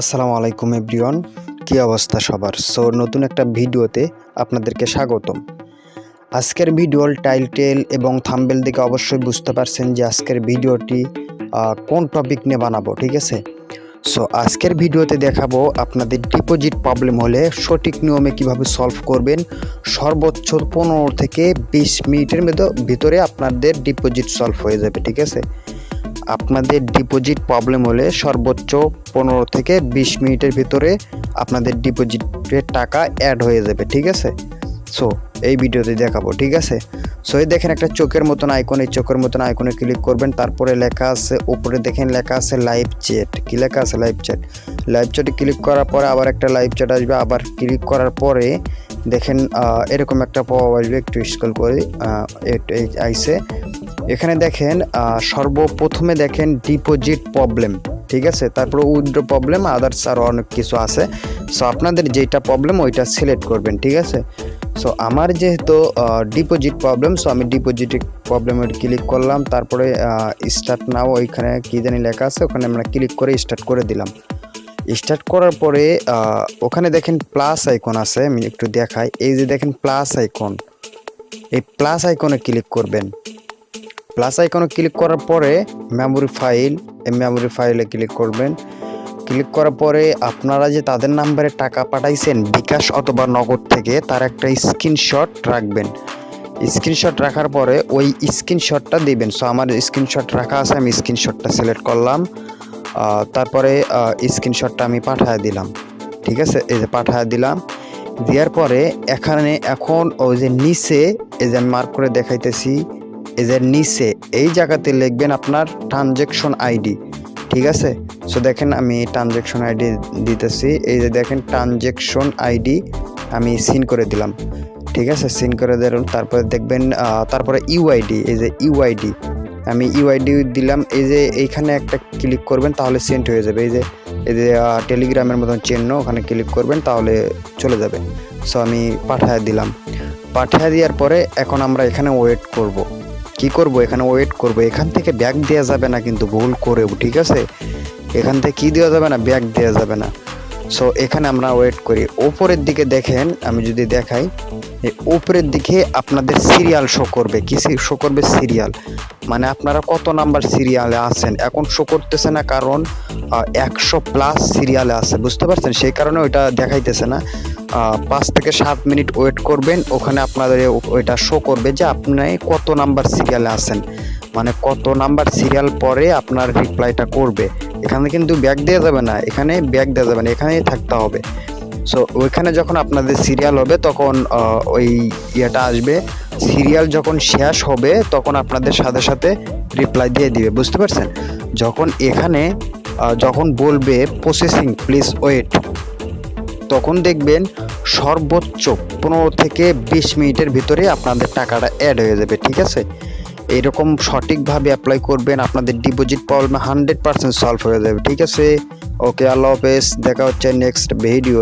আসসালামু আলাইকুম এভরিওয়ান, কী অবস্থা সবার? সো নতুন একটা ভিডিওতে আপনাদেরকে স্বাগতম। আজকের ভিডিওর টাইটেল এবং থাম্বেল দেখে অবশ্যই বুঝতে পারছেন যে আজকের ভিডিওটি কোন টপিক নিয়ে বানাবো, ঠিক আছে? সো আজকের ভিডিওতে দেখাবো আপনাদের ডিপোজিট প্রবলেম হলে সঠিক নিয়মে কীভাবে সলভ করবেন। সর্বোচ্চ পনেরো থেকে বিশ মিনিটের মধ্যে ভিতরে আপনাদের ডিপোজিট সলভ হয়ে যাবে, ঠিক আছে? আপনাদের ডিপোজিট প্রবলেম হলে সর্বোচ্চ পনেরো থেকে বিশ মিনিটের ভিতরে আপনাদের ডিপোজিটের টাকা অ্যাড হয়ে যাবে, ঠিক আছে? সো এই ভিডিওতে দেখাবো, ঠিক আছে? সো এই দেখেন একটা চোখের মতন আইকন এই চোখের মতন আইকনে ক্লিক করবেন, তারপরে লেখা আছে, উপরে দেখেন লেখা আছে লাইভ চ্যাট কি লেখা আছে লাইভ চ্যাট লাইভ চ্যাটে ক্লিক করার পরে আবার একটা লাইভ চ্যাট আসবে, আবার ক্লিক করার পরে দেখেন এরকম একটা পপ আসবে, একটু স্ক্রল করে আইসে এখানে দেখেন সর্বপ্রথমে দেখেন ডিপোজিট প্রবলেম ঠিক আছে? তারপরে উইথড্র প্রবলেম আদার্স আরও অনেক কিছু আছে। সো আপনাদের যেটা প্রবলেম ওইটা সিলেক্ট করবেন, ঠিক আছে? সো আমার যেহেতু ডিপোজিট প্রবলেম সো আমি ডিপোজিট প্রবলেমে ক্লিক করলাম। তারপরে স্টার্ট নাও ওইখানে কী জানি লেখা আছে, ওখানে আমরা ক্লিক করে স্টার্ট করে দিলাম। স্টার্ট করার পরে ওখানে দেখেন প্লাস আইকন আছে, আমি একটু দেখাই। এই যে দেখেন প্লাস আইকন এই প্লাস আইকনে ক্লিক করবেন। প্লাস আইকনে ক্লিক করার পরে মেমোরি ফাইল এই মেমোরি ফাইলে ক্লিক করবেন। ক্লিক করার পরে আপনারা যে তাদের নাম্বারে টাকা পাঠাইছেন বিকাশ অথবা নগদ থেকে, তার একটা স্ক্রিনশট রাখবেন। স্ক্রিনশট রাখার পরে ওই স্ক্রিনশটটা দিবেন। সো আমার স্ক্রিনশট রাখা আছে, আমি স্ক্রিনশটটা সিলেক্ট করলাম। তারপরে স্ক্রিনশটটা আমি পাঠিয়ে দিলাম। ঠিক আছে? এই যে পাঠিয়ে দিলাম। দেওয়ার পরে এখানে এখন ওই যে নিচে, এই যে মার্ক করে দেখাইতেছি। যে নিচে এই জায়গাতে লিখবেন আপনার ট্রানজেকশন আইডি ঠিক আছে? সো দেখেন আমি ট্রানজেকশন আইডি দিতেছি, এই যে দেখেন ট্রানজেকশন আইডি আমি সিন করে দিলাম, ঠিক আছে? সিন করে দিলাম, তারপরে দেখবেন তারপরে ইউআইডি এই যে ইউআইডি আমি ইউআইডি দিলাম, এই যে এইখানে একটা ক্লিক করবেন তাহলে সেন্ড হয়ে যাবে, এই যে এই যে টেলিগ্রামের মতন চিহ্ন, ওখানে ক্লিক করবেন তাহলে চলে যাবে। সো আমি পাঠায় দিলাম, পাঠিয়ে দেওয়ার পরে এখন আমরা এখানে ওয়েট করব। কি করব, এখানে ওয়েট করব, এখান থেকে ব্যাগ দেওয়া যাবে না কিন্তু ভুল করেও, ঠিক আছে? এখান থেকে কি দেওয়া যাবে না? ব্যাগ দেওয়া যাবে না। সো এখানে আমরা ওয়েট করি। ওপরের দিকে দেখেন, আমি যদি দেখাই উপরের দিকে আপনাদের সিরিয়াল শো করবে। কি শো করবে? সিরিয়াল মানে আপনারা কত নাম্বার সিরিয়ালে আছেন? এখন শো করতেছে না কারণ একশো প্লাস সিরিয়ালে আছে। বুঝতে পারছেন? সেই কারণে ওইটা দেখাইতেছে না। পাঁচ থেকে সাত মিনিট ওয়েট করবেন। ওখানে আপনাদের ওইটা শো করবে যে আপনি কত নাম্বার সিরিয়ালে আছেন। মানে কত নাম্বার সিরিয়াল পরে আপনার রিপ্লাইটা করবে। এখানে কিন্তু ব্যাগ দেওয়া যাবে না। এখানে ব্যাগ দেওয়া যাবে না। এখানেই থাকতে হবে। সো ওইখানে যখন আপনাদের সিরিয়াল হবে, তখন ওই ইয়েটা আসবে। সিরিয়াল যখন শেষ হবে, তখন আপনাদের সাথে সাথে রিপ্লাই দিয়ে দিবে। বুঝতে পারছেন? যখন এখানে যখন বলবে প্রসেসিং প্লিজ ওয়েট তখন দেখবেন সর্বোচ্চ পনেরো থেকে বিশ মিনিটের ভিতরে আপনাদের টাকাটা অ্যাড হয়ে যাবে, ঠিক আছে? এরকম সঠিকভাবে অ্যাপ্লাই করবেন, আপনাদের deposit problem hundred percent solve হয়ে যাবে, ঠিক আছে? ওকে আল্লাহ হাফেজ, দেখা হচ্ছে নেক্সট ভিডিও